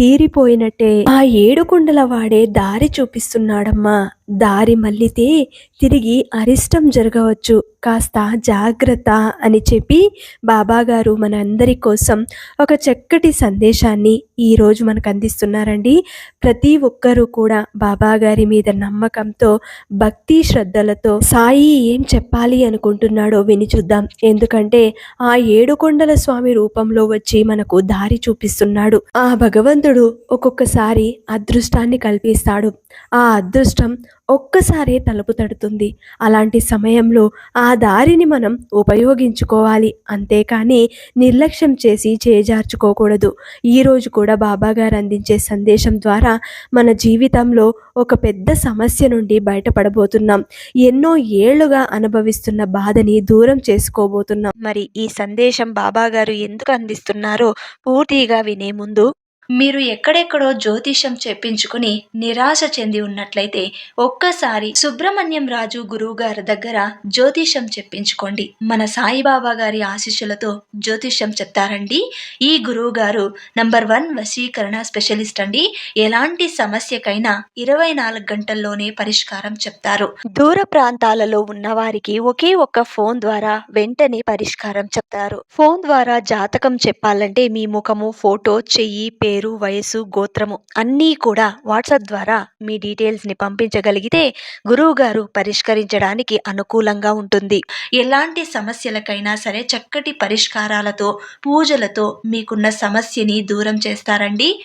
తీరిపోయినట్టే. ఆ ఏడుకొండల వాడే దారి చూపిస్తున్నాడమ్మా. దారి మళ్ళితే తిరిగి అరిష్టం జరగవచ్చు. కాస్త జాగ్రత్త అని చెప్పి బాబాగారు మన అందరి కోసం ఒక చక్కటి సందేశాన్ని ఈరోజు మనకు అందిస్తున్నారండి. ప్రతి ఒక్కరూ కూడా బాబాగారి మీద నమ్మకంతో భక్తి శ్రద్ధలతో సాయి ఏం చెప్పాలి అనుకుంటున్నాడో విని చూద్దాం. ఎందుకంటే ఆ ఏడుకొండల స్వామి రూపంలో వచ్చి మనకు దారి చూపిస్తున్నాడు. ఆ భగవంతుడు ఒక్కొక్కసారి అదృష్టాన్ని కల్పిస్తాడు. ఆ అదృష్టం ఒక్కసారే తలుపు తడుతుంది. అలాంటి సమయంలో ఆ దారిని మనం ఉపయోగించుకోవాలి. అంతేకాని నిర్లక్ష్యం చేసి చేజార్చుకోకూడదు. ఈరోజు కూడా బాబా గారు అందించే సందేశం ద్వారా మన జీవితంలో ఒక పెద్ద సమస్య నుండి బయటపడబోతున్నాం. ఎన్నో ఏళ్ళుగా అనుభవిస్తున్న బాధని దూరం చేసుకోబోతున్నాం. మరి ఈ సందేశం బాబా గారు ఎందుకు అందిస్తున్నారో పూర్తిగా వినే ముందు మీరు ఎక్కడెక్కడో జ్యోతిషం చెప్పించుకుని నిరాశ చెంది ఉన్నట్లయితే ఒక్కసారి సుబ్రహ్మణ్యం రాజు గురువు గారి దగ్గర జ్యోతిషం చెప్పించుకోండి. మన సాయిబాబా గారి ఆశీస్సులతో జ్యోతిషం చెప్తారండి. ఈ గురువు గారు నంబర్ వన్ వశీకరణ స్పెషలిస్ట్ అండి. ఎలాంటి సమస్యకైనా ఇరవై నాలుగు గంటల్లోనే పరిష్కారం చెప్తారు. దూర ప్రాంతాలలో ఉన్న వారికి ఒకే ఒక్క ఫోన్ ద్వారా వెంటనే పరిష్కారం చెప్తారు. ఫోన్ ద్వారా జాతకం చెప్పాలంటే మీ ముఖము ఫోటో చెయ్యి పేరు వయసు గోత్రము అన్నీ కూడా వాట్సాప్ ద్వారా మీ డీటెయిల్స్ని పంపించగలిగితే గురువు గారు పరిష్కరించడానికి అనుకూలంగా ఉంటుంది. ఎలాంటి సమస్యలకైనా సరే చక్కటి పరిష్కారాలతో పూజలతో మీకున్న సమస్యని దూరం చేస్తారండి.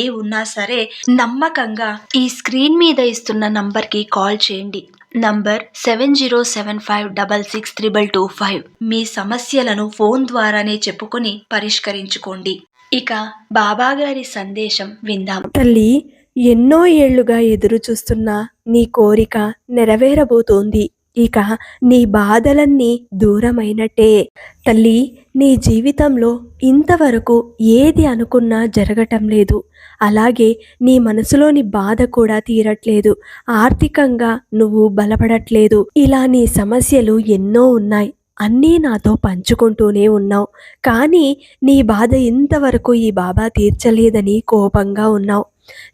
ఏ ఉన్నా సరే నమ్మకంగా ఈ స్క్రీన్ మీద ఇస్తున్న నంబర్కి కాల్ చేయండి. Number seven zero seven five double six triple two five. మీ సమస్యలను ఫోన్ ద్వారానే చెప్పుకొని పరిష్కరించుకోండి. ఇక బాబా గారి సందేశం విందాం. తల్లి ఎన్నో ఏళ్ళుగా ఎదురు చూస్తున్న నీ కోరిక నెరవేరబోతోంది. ఇక నీ బాధలన్నీ దూరమైనట్టే. తల్లి నీ జీవితంలో ఇంతవరకు ఏది అనుకున్నా జరగటం లేదు. అలాగే నీ మనసులోని బాధ కూడా తీరట్లేదు. ఆర్థికంగా నువ్వు బలపడట్లేదు. ఇలా నీ సమస్యలు ఎన్నో ఉన్నాయి. అన్నీ నాతో పంచుకుంటూనే ఉన్నావు. కానీ నీ బాధ ఇంతవరకు ఈ బాబా తీర్చలేదని కోపంగా ఉన్నావు.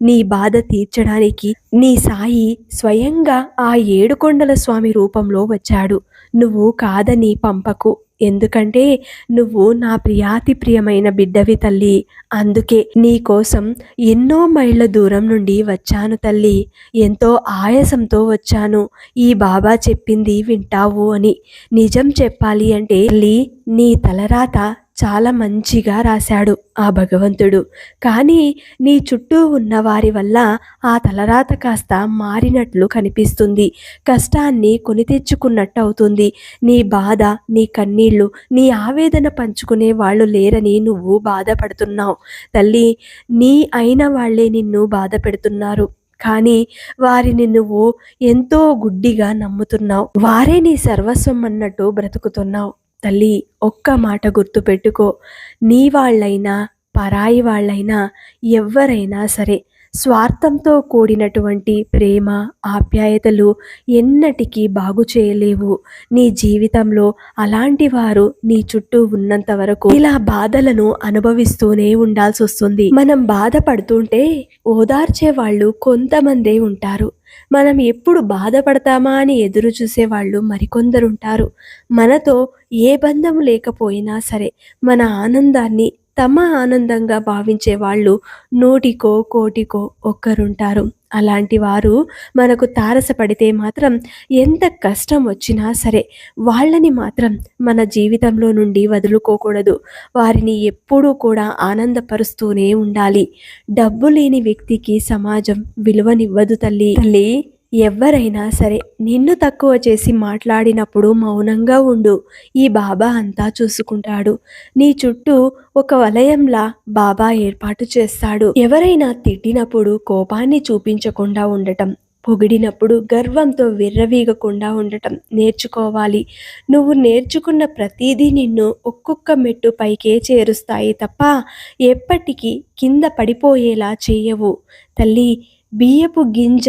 నీ బాధ తీర్చడానికి నీ సాయి స్వయంగా ఆ ఏడుకొండల స్వామి రూపంలో వచ్చాడు. నువ్వు కాదని పంపకు. ఎందుకంటే నువ్వు నా ప్రియాతి ప్రియమైన బిడ్డవి తల్లి. అందుకే నీకోసం ఎన్నో మైళ్ళ దూరం నుండి వచ్చాను తల్లి. ఎంతో ఆయాసంతో వచ్చాను. ఈ బాబా చెప్పింది వింటావు అని. నిజం చెప్పాలి అంటే తల్లి నీ తలరాత చాలా మంచిగా రాశాడు ఆ భగవంతుడు. కానీ నీ చుట్టూ ఉన్న వారి వల్ల ఆ తలరాత కాస్త మారినట్లు కనిపిస్తుంది. కష్టాన్ని కొని తెచ్చుకున్నట్టు అవుతుంది నీ బాధ నీ కన్నీళ్ళు నీ ఆవేదన పంచుకునే వాళ్ళు లేరని నువ్వు బాధపడుతున్నావు. తల్లి నీ అయిన వాళ్ళే నిన్ను బాధ పెడుతున్నారు. కానీ వారిని నువ్వు ఎంతో గుడ్డిగా నమ్ముతున్నావు. వారే నీ సర్వస్వం అన్నట్టు బ్రతుకుతున్నావు. తల్లి ఒక్క మాట గుర్తుపెట్టుకో. నీ వాళ్ళైనా పరాయి వాళ్ళైనా ఎవరైనా సరే స్వార్థంతో కూడినటువంటి ప్రేమ ఆప్యాయతలు ఎన్నటికీ బాగు చేయలేవు. నీ జీవితంలో అలాంటి వారు నీ చుట్టూ ఉన్నంత వరకు ఇలా బాధలను అనుభవిస్తూనే ఉండాల్సి వస్తుంది. మనం బాధపడుతుంటే ఓదార్చే వాళ్ళు కొంతమందే ఉంటారు. మనం ఎప్పుడు బాధపడతామా అని ఎదురు చూసేవాళ్ళు మరికొందరుంటారు మనతో ఏ బంధం లేకపోయినా సరే మన ఆనందాన్ని తమ ఆనందంగా భావించే వాళ్ళు నూటికో కోటికో ఒక్కరుంటారు. అలాంటి వారు మనకు తారసపడితే మాత్రం ఎంత కష్టం వచ్చినా సరే వాళ్ళని మాత్రం మన జీవితంలో నుండి వదులుకోకూడదు. వారిని ఎప్పుడూ కూడా ఆనందపరుస్తూనే ఉండాలి. డబ్బు లేని వ్యక్తికి సమాజం విలువనివ్వదు తల్లి. తల్లి ఎవరైనా సరే నిన్ను తక్కువ చేసి మాట్లాడినప్పుడు మౌనంగా ఉండు. ఈ బాబా అంతా చూసుకుంటాడు. నీ చుట్టూ ఒక వలయంలా బాబా ఏర్పాటు చేస్తాడు. ఎవరైనా తిట్టినప్పుడు కోపాన్ని చూపించకుండా ఉండటం పొగిడినప్పుడు గర్వంతో విర్రవీగకుండా ఉండటం నేర్చుకోవాలి. నువ్వు నేర్చుకున్న ప్రతిదీ నిన్ను ఒక్కొక్క మెట్టు పైకే చేరుస్తాయి తప్ప ఎప్పటికీ కింద పడిపోయేలా చేయవు. తల్లి బియ్యపు గింజ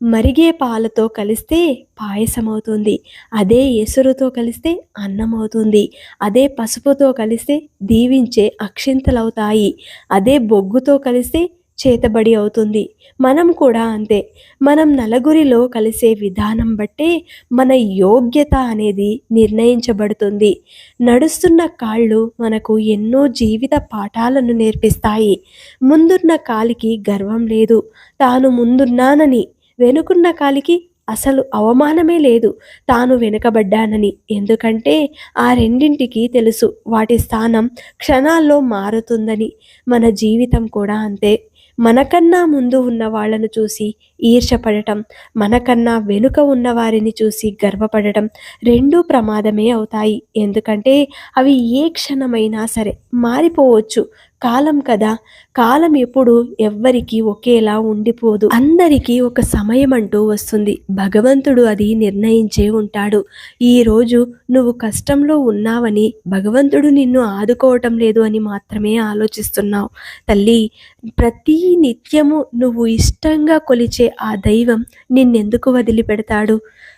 మరిగే పాలతో కలిస్తే పాయసం అవుతుంది అదే ఎసురుతో కలిస్తే అన్నం అవుతుంది అదే పసుపుతో కలిస్తే దీవించే అక్షింతలవుతాయి. అదే బొగ్గుతో కలిస్తే చేతబడి అవుతుంది. మనం కూడా అంతే. మనం నలుగురిలో కలిసే విధానం బట్టే మన యోగ్యత అనేది నిర్ణయించబడుతుంది. నడుస్తున్న కాళ్ళు మనకు ఎన్నో జీవిత పాఠాలను నేర్పిస్తాయి. ముందున్న కాలికి గర్వం లేదు. తాను ముందున్నానని వెనుకున్న కాలికి అసలు అవమానమే లేదు. తాను వెనుకబడ్డానని. ఎందుకంటే ఆ రెండింటికి తెలుసు వాటి స్థానం క్షణాల్లో మారుతుందని. మన జీవితం కూడా అంతే. మనకన్నా ముందు ఉన్న వాళ్ళను చూసి ఈర్షపడటం మనకన్నా వెనుక ఉన్న వారిని చూసి గర్వపడటం రెండూ ప్రమాదమే అవుతాయి. ఎందుకంటే అవి ఏ క్షణమైనా సరే మారిపోవచ్చు. కాలం కదా. కాలం ఎప్పుడు ఎవ్వరికి ఒకేలా ఉండిపోదు. అందరికీ ఒక సమయం అంటూ వస్తుంది. భగవంతుడు అది నిర్ణయించే ఉంటాడు. ఈ రోజు నువ్వు కష్టంలో ఉన్నావని భగవంతుడు నిన్ను ఆదుకోవటం లేదు అని మాత్రమే ఆలోచిస్తున్నావు. తల్లి ప్రతి నిత్యము నువ్వు ఇష్టంగా కొలిచే ఆ దైవం నిన్నెందుకు వదిలిపెడతాడు?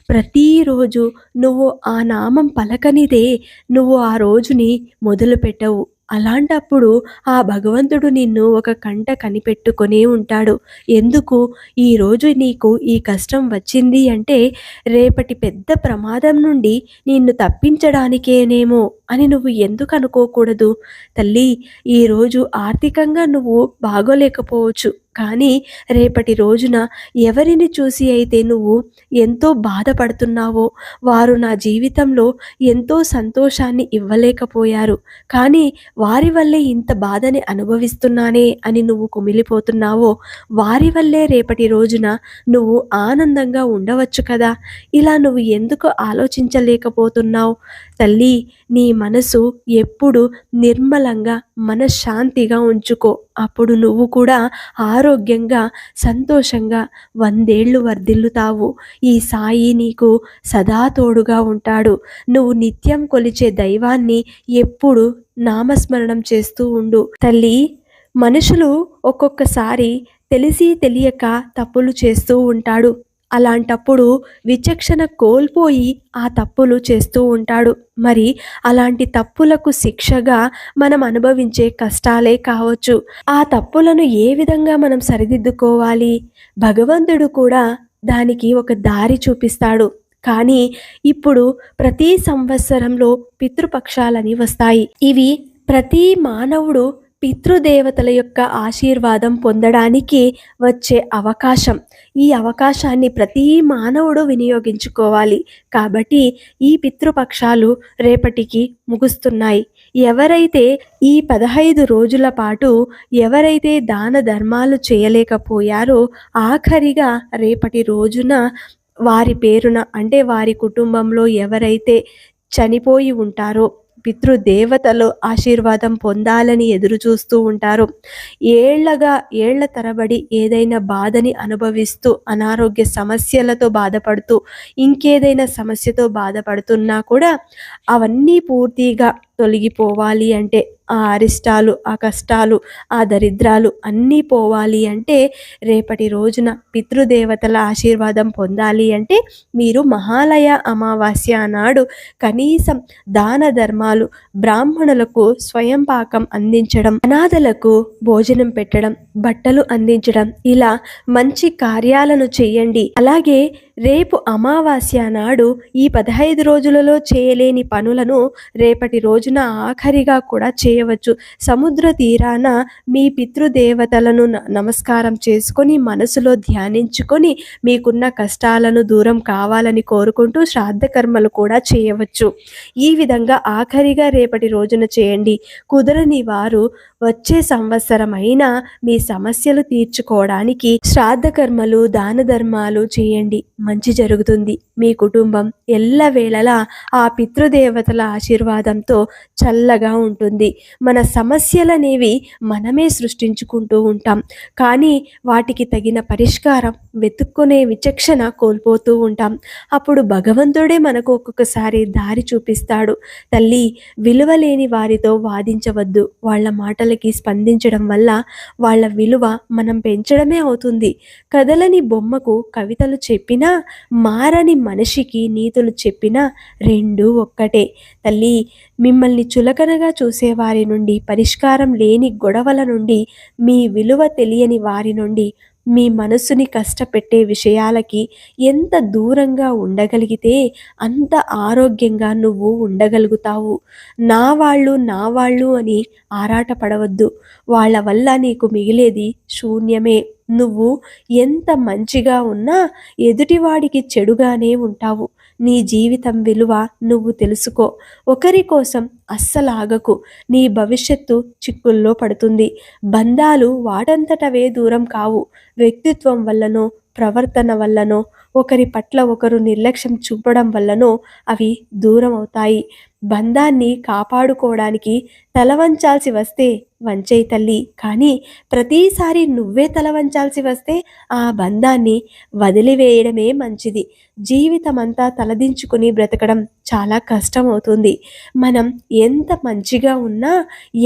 ప్రతిరోజు నువ్వు ఆ నామం పలకనిదే నువ్వు ఆ రోజుని మొదలుపెట్టవు. అలాంటప్పుడు ఆ భగవంతుడు నిన్ను ఒక కంట కనిపెట్టుకొనే ఉంటాడు. ఎందుకు? ఈరోజు నీకు ఈ కష్టం వచ్చింది అంటే రేపటి పెద్ద ప్రమాదం నుండి నిన్ను తప్పించడానికేనేమో అని నువ్వు ఎందుకు అనుకోకూడదు? తల్లి ఈరోజు ఆర్థికంగా నువ్వు బాగోలేకపోవచ్చు. కానీ రేపటి రోజున ఎవరిని చూసి అయితే నువ్వు ఎంతో బాధపడుతున్నావో వారు నా జీవితంలో ఎంతో సంతోషాన్ని ఇవ్వలేకపోయారు. కానీ వారి వల్లే ఇంత బాధని అనుభవిస్తున్నానే అని నువ్వు కుమిలిపోతున్నావో వారి వల్లే రేపటి రోజున నువ్వు ఆనందంగా ఉండవచ్చు కదా? ఇలా నువ్వు ఎందుకు ఆలోచించలేకపోతున్నావు? తల్లి నీ మనసు ఎప్పుడు నిర్మలంగా మనశ్శాంతిగా ఉంచుకో. అప్పుడు నువ్వు కూడా ఆ ఆరోగ్యంగా సంతోషంగా వందేళ్ళు వర్ధిల్లుతావు. ఈ సాయి నీకు సదా తోడుగా ఉంటాడు. నువ్వు నిత్యం కొలిచే దైవాన్ని ఎప్పుడు నామస్మరణం చేస్తూ ఉండు. తల్లి మనుషులు ఒక్కొక్కసారి తెలిసి తెలియక తప్పులు చేస్తూ ఉంటాడు. అలాంటప్పుడు విచక్షణ కోల్పోయి ఆ తప్పులు చేస్తూ ఉంటాడు. మరి అలాంటి తప్పులకు శిక్షగా మనం అనుభవించే కష్టాలే కావచ్చు. ఆ తప్పులను ఏ విధంగా మనం సరిదిద్దుకోవాలి? భగవంతుడు కూడా దానికి ఒక దారి చూపిస్తాడు. కానీ ఇప్పుడు ప్రతి సంవత్సరంలో పితృపక్షాలని వస్తాయి. ఇవి ప్రతి మానవుడు పితృదేవతల యొక్క ఆశీర్వాదం పొందడానికి వచ్చే అవకాశం. ఈ అవకాశాన్ని ప్రతి మానవుడు వినియోగించుకోవాలి. కాబట్టి ఈ పితృపక్షాలు రేపటికి ముగుస్తున్నాయి. ఎవరైతే ఈ పదహైదు రోజుల పాటు ఎవరైతే దాన ధర్మాలు చేయలేకపోయారో ఆఖరిగా రేపటి రోజున వారి పేరున అంటే వారి కుటుంబంలో ఎవరైతే చనిపోయి ఉంటారో పితృదేవతలు ఆశీర్వాదం పొందాలని ఎదురు చూస్తూ ఉంటారు. ఏళ్ళగా ఏళ్ళ తరబడి ఏదైనా బాధని అనుభవిస్తూ అనారోగ్య సమస్యలతో బాధపడుతూ ఇంకేదైనా సమస్యతో బాధపడుతున్నా కూడా అవన్నీ పూర్తిగా తొలగిపోవాలి అంటే ఆ అరిష్టాలు ఆ కష్టాలు ఆ దరిద్రాలు అన్నీ పోవాలి అంటే రేపటి రోజున పితృదేవతల ఆశీర్వాదం పొందాలి అంటే మీరు మహాలయ అమావాస్య నాడు కనీసం దాన ధర్మాలు బ్రాహ్మణులకు స్వయం పాకం అందించడం అనాథలకు భోజనం పెట్టడం బట్టలు అందించడం ఇలా మంచి కార్యాలను చేయండి. అలాగే రేపు అమావాస్య నాడు ఈ పదహైదు రోజులలో చేయలేని పనులను రేపటి రోజున ఆఖరిగా కూడా చేయవచ్చు. సముద్ర తీరాన మీ పితృదేవతలను న- నమస్కారం చేసుకొని మనసులో ధ్యానించుకొని మీకున్న కష్టాలను దూరం కావాలని కోరుకుంటూ శ్రాద్ధ కర్మలు కూడా చేయవచ్చు. ఈ విధంగా ఆఖరిగా రేపటి రోజున చేయండి. కుదరని వారు వచ్చే సంవత్సరమైన మీ సమస్యలు తీర్చుకోవడానికి శ్రాద్ధ కర్మలు దాన ధర్మాలు చేయండి. మంచి జరుగుతుంది. మీ కుటుంబం ఎల్లవేళలా ఆ పితృదేవతల ఆశీర్వాదంతో చల్లగా ఉంటుంది. మన సమస్యలనేవి మనమే సృష్టించుకుంటూ ఉంటాం. కానీ వాటికి తగిన పరిష్కారం వెతుక్కునే విచక్షణ కోల్పోతూ ఉంటాం. అప్పుడు భగవంతుడే మనకు ఒక్కొక్కసారి దారి చూపిస్తాడు. తల్లి విలువలేని వారితో వాదించవద్దు. వాళ్ళ మాటలకి స్పందించడం వల్ల వాళ్ళ విలువ మనం పెంచడమే అవుతుంది. కదలని బొమ్మకు కవితలు చెప్పినా మారని మనిషికి నీతులు చెప్పినా రెండు ఒక్కటే. తల్లి మిమ్మల్ని చులకనగా చూసేవారి నుండి పరిష్కారం లేని గొడవల నుండి మీ విలువ తెలియని వారి నుండి మీ మనసుని కష్టపెట్టే విషయాలకి ఎంత దూరంగా ఉండగలిగితే అంత ఆరోగ్యంగా నువ్వు ఉండగలుగుతావు. నా వాళ్ళు నా వాళ్ళు అని ఆరాటపడవద్దు. వాళ్ళ వల్ల నీకు మిగిలేది శూన్యమే. నువ్వు ఎంత మంచిగా ఉన్నా ఎదుటివాడికి చెడుగానే ఉంటావు. నీ జీవితం విలువ నువ్వు తెలుసుకో. ఒకరి కోసం అస్సలాగకు. నీ భవిష్యత్తు చిక్కుల్లో పడుతుంది. బంధాలు వాటంతటవే దూరం కావు. వ్యక్తిత్వం వల్లనో ప్రవర్తన వల్లనో ఒకరి పట్ల ఒకరు నిర్లక్ష్యం చూపడం వల్లనో అవి దూరం అవుతాయి బంధాన్ని కాపాడుకోవడానికి తల వంచాల్సి వస్తే వంచే తల్లి. కానీ ప్రతిసారి నువ్వే తల వంచాల్సి వస్తే ఆ బంధాన్ని వదిలివేయడమే మంచిది. జీవితమంతా తలదించుకుని బ్రతకడం చాలా కష్టం అవుతుంది మనం ఎంత మంచిగా ఉన్నా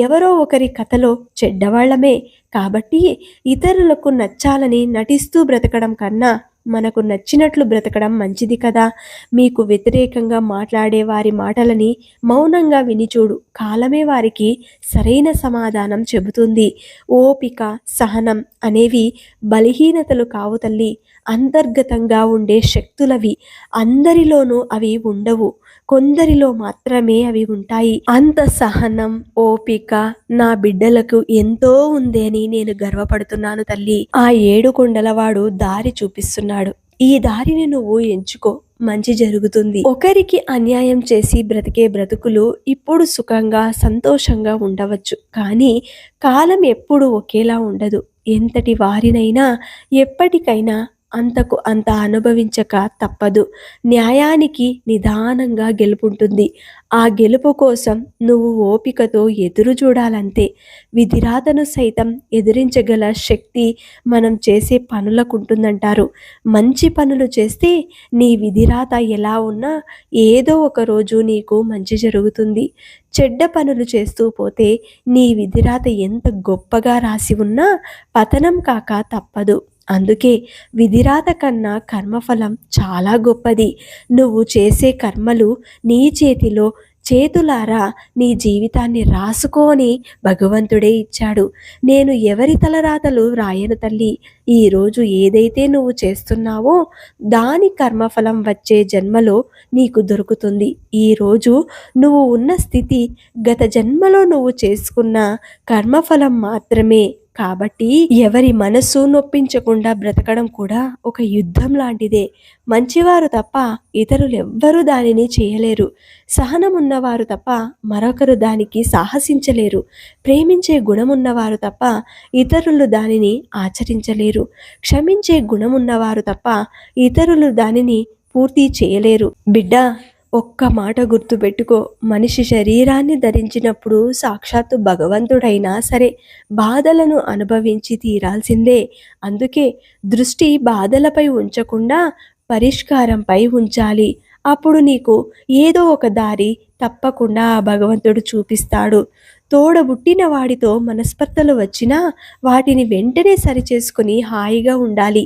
ఎవరో ఒకరి కథలో చెడ్డవాళ్ళమే. కాబట్టి ఇతరులకు నచ్చాలని నటిస్తూ బ్రతకడం కన్నా మనకు నచ్చినట్లు బ్రతకడం మంచిది కదా. మీకు వ్యతిరేకంగా మాట్లాడే వారి మాటలని మౌనంగా వినిచూడు కాలమే వారికి సరైన సమాధానం చెబుతుంది. ఓపిక సహనం అనేవి బలహీనతలు కావు తల్లి. అంతర్గతంగా ఉండే శక్తులవి అందరిలోనూ అవి ఉండవు. కొందరిలో మాత్రమే అవి ఉంటాయి. అంత సహనం ఓపిక నా బిడ్డలకు ఎంతో ఉంది అని నేను గర్వపడుతున్నాను తల్లి. ఆ ఏడు కొండలవాడు దారి చూపిస్తున్నాడు. ఈ దారిని నువ్వు ఎంచుకో. మంచి జరుగుతుంది. ఒకరికి అన్యాయం చేసి బ్రతికే బ్రతుకులు ఇప్పుడు సుఖంగా సంతోషంగా ఉండవచ్చు. కానీ కాలం ఎప్పుడు ఒకేలా ఉండదు. ఎంతటి వారినైనా ఎప్పటికైనా అంతకు అంత అనుభవించక తప్పదు. న్యాయానికి నిదానంగా గెలుపుంటుంది. ఆ గెలుపు కోసం నువ్వు ఓపికతో ఎదురు చూడాలంతే. విధిరాతను సైతం ఎదిరించగల శక్తి మనం చేసే పనులకుంటుందంటారు. మంచి పనులు చేస్తే నీ విధిరాత ఎలా ఉన్నా ఏదో ఒక రోజు నీకు మంచి జరుగుతుంది. చెడ్డ పనులు చేస్తూ పోతే నీ విధిరాత ఎంత గొప్పగా రాసి ఉన్నా పతనం కాక తప్పదు. అందుకే విధిరాత కన్నా కర్మఫలం చాలా గొప్పది. నువ్వు చేసే కర్మలు నీ చేతిలో చేతులారా నీ జీవితాన్ని రాసుకోని భగవంతుడే ఇచ్చాడు. నేను ఎవరి తలరాతలు రాయను తల్లి? ఈరోజు ఏదైతే నువ్వు చేస్తున్నావో దాని కర్మఫలం వచ్చే జన్మలో నీకు దొరుకుతుంది. ఈరోజు నువ్వు ఉన్న స్థితి గత జన్మలో నువ్వు చేసుకున్న కర్మఫలం మాత్రమే. కాబట్టి ఎవరి మనస్సు నొప్పించకుండా బ్రతకడం కూడా ఒక యుద్ధం లాంటిదే. మంచివారు తప్ప ఇతరులు ఎవ్వరూ దానిని చేయలేరు. సహనం ఉన్నవారు తప్ప మరొకరు దానికి సాహసించలేరు. ప్రేమించే గుణం ఉన్నవారు తప్ప ఇతరులు దానిని ఆచరించలేరు. క్షమించే గుణం ఉన్నవారు తప్ప ఇతరులు దానిని పూర్తి చేయలేరు. బిడ్డ ఒక్క మాట గుర్తుపెట్టుకో. మనిషి శరీరాన్ని ధరించినప్పుడు సాక్షాత్తు భగవంతుడైనా సరే బాధలను అనుభవించి తీరాల్సిందే. అందుకే దృష్టి బాధలపై ఉంచకుండా పరిష్కారంపై ఉంచాలి. అప్పుడు నీకు ఏదో ఒక దారి తప్పకుండా ఆ భగవంతుడు చూపిస్తాడు. తోడబుట్టిన వాడితో మనస్పర్ధలు వచ్చినా వాటిని వెంటనే సరిచేసుకుని హాయిగా ఉండాలి.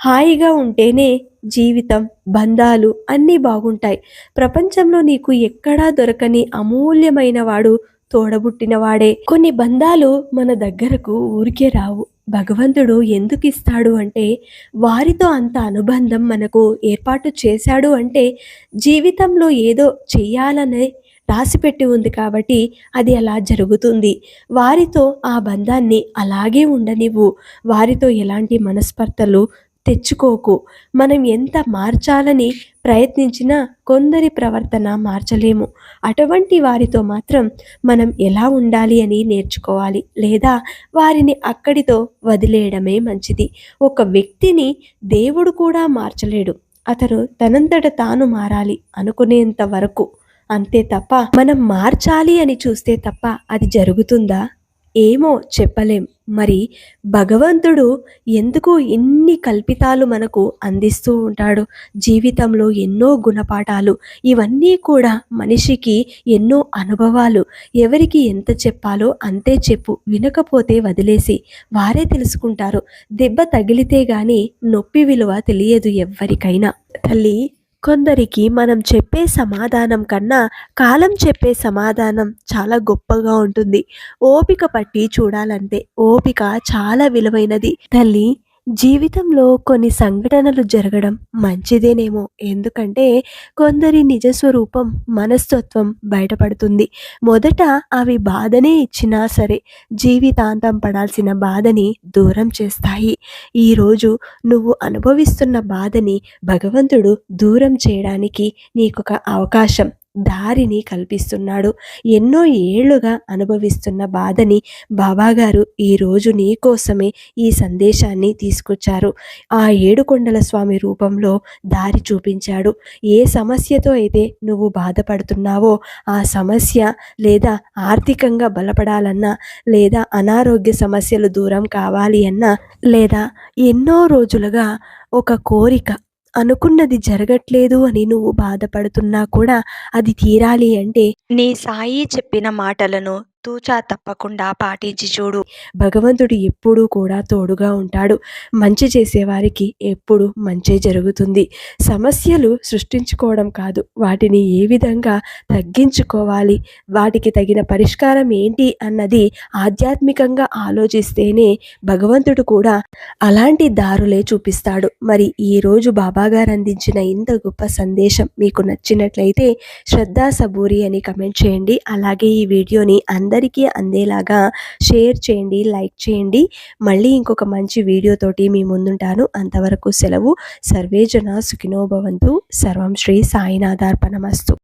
హాయిగా ఉంటేనే జీవితం బంధాలు అన్నీ బాగుంటాయి. ప్రపంచంలో నీకు ఎక్కడా దొరకని అమూల్యమైన వాడు తోడబుట్టినవాడే. కొన్ని బంధాలు మన దగ్గరకు ఊరికే రావు. భగవంతుడు ఎందుకు ఇస్తాడు అంటే వారితో అంత అనుబంధం మనకు ఏర్పాటు చేశాడు అంటే జీవితంలో ఏదో చెయ్యాలనే రాసిపెట్టి ఉంది కాబట్టి అది అలా జరుగుతుంది. వారితో ఆ బంధాన్ని అలాగే ఉండనివ్వు. వారితో ఎలాంటి మనస్పర్ధలు తెచ్చుకోకు. మనం ఎంత మార్చాలని ప్రయత్నించినా కొందరి ప్రవర్తన మార్చలేము. అటువంటి వారితో మాత్రం మనం ఎలా ఉండాలి అని నేర్చుకోవాలి లేదా వారిని అక్కడితో వదిలేయడమే మంచిది. ఒక వ్యక్తిని దేవుడు కూడా మార్చలేడు. అతను తనంతట తాను మారాలి అనుకునేంత వరకు. అంతే తప్ప మనం మార్చాలి అని చూస్తే తప్ప అది జరుగుతుందా? ఏమో చెప్పలేం. మరి భగవంతుడు ఎందుకు ఎన్ని కల్పితాలు మనకు అందిస్తూ ఉంటాడు? జీవితంలో ఎన్నో గుణపాఠాలు ఇవన్నీ కూడా మనిషికి ఎన్నో అనుభవాలు. ఎవరికి ఎంత చెప్పాలో అంతే చెప్పు. వినకపోతే వదిలేసి వారే తెలుసుకుంటారు. దెబ్బ తగిలితే గాని నొప్పి విలువ తెలియదు ఎవ్వరికైనా. తల్లి కొందరికి మనం చెప్పే సమాధానం కన్నా కాలం చెప్పే సమాధానం చాలా గొప్పగా ఉంటుంది. ఓపిక పట్టి చూడాలంటే ఓపిక చాలా విలువైనది. తల్లి జీవితంలో కొన్ని సంఘటనలు జరగడం మంచిదేనేమో. ఎందుకంటే కొందరి నిజ స్వరూపం మనస్తత్వం బయటపడుతుంది. మొదట అవి బాధనే ఇచ్చినా సరే జీవితాంతం పడాల్సిన బాధని దూరం చేస్తాయి. ఈరోజు నువ్వు అనుభవిస్తున్న బాధని భగవంతుడు దూరం చేయడానికి నీకొక అవకాశం. దారిని కల్పిస్తున్నాడు. ఎన్నో ఏళ్ళుగా అనుభవిస్తున్న బాధని బాబాగారు ఈరోజు నీ కోసమే ఈ సందేశాన్ని తీసుకొచ్చారు. ఆ ఏడుకొండల స్వామి రూపంలో దారి చూపించాడు. ఏ సమస్యతో అయితే నువ్వు బాధపడుతున్నావో ఆ సమస్య లేదా ఆర్థికంగా బలపడాలన్నా లేదా అనారోగ్య సమస్యలు దూరం కావాలి అన్నా లేదా ఎన్నో రోజులుగా ఒక కోరిక అనుకున్నది జరగట్లేదు అని నువ్వు బాధపడుతున్నా కూడా అది తీరాలి అంటే నీ సాయి చెప్పిన మాటలను తూచా తప్పకుండా పాటించి చూడు. భగవంతుడు ఎప్పుడూ కూడా తోడుగా ఉంటాడు. మంచి చేసేవారికి ఎప్పుడు మంచి జరుగుతుంది. సమస్యలు సృష్టించుకోవడం కాదు. వాటిని ఏ విధంగా తగ్గించుకోవాలి? వాటికి తగిన పరిష్కారం ఏంటి అన్నది ఆధ్యాత్మికంగా ఆలోచిస్తేనే భగవంతుడు కూడా అలాంటి దారులే చూపిస్తాడు. మరి ఈరోజు బాబాగారు అందించిన ఇంత గొప్ప సందేశం మీకు నచ్చినట్లయితే శ్రద్ధా సబూరి అని కమెంట్ చేయండి. అలాగే ఈ వీడియోని అందరికీ అందేలాగా షేర్ చేయండి లైక్ చేయండి. మళ్ళీ ఇంకొక మంచి వీడియోతోటి మీ ముందుంటాను. అంతవరకు సెలవు. సర్వేజన సుఖినోభవంతు సర్వం శ్రీ సాయినాథార్పణమస్తు.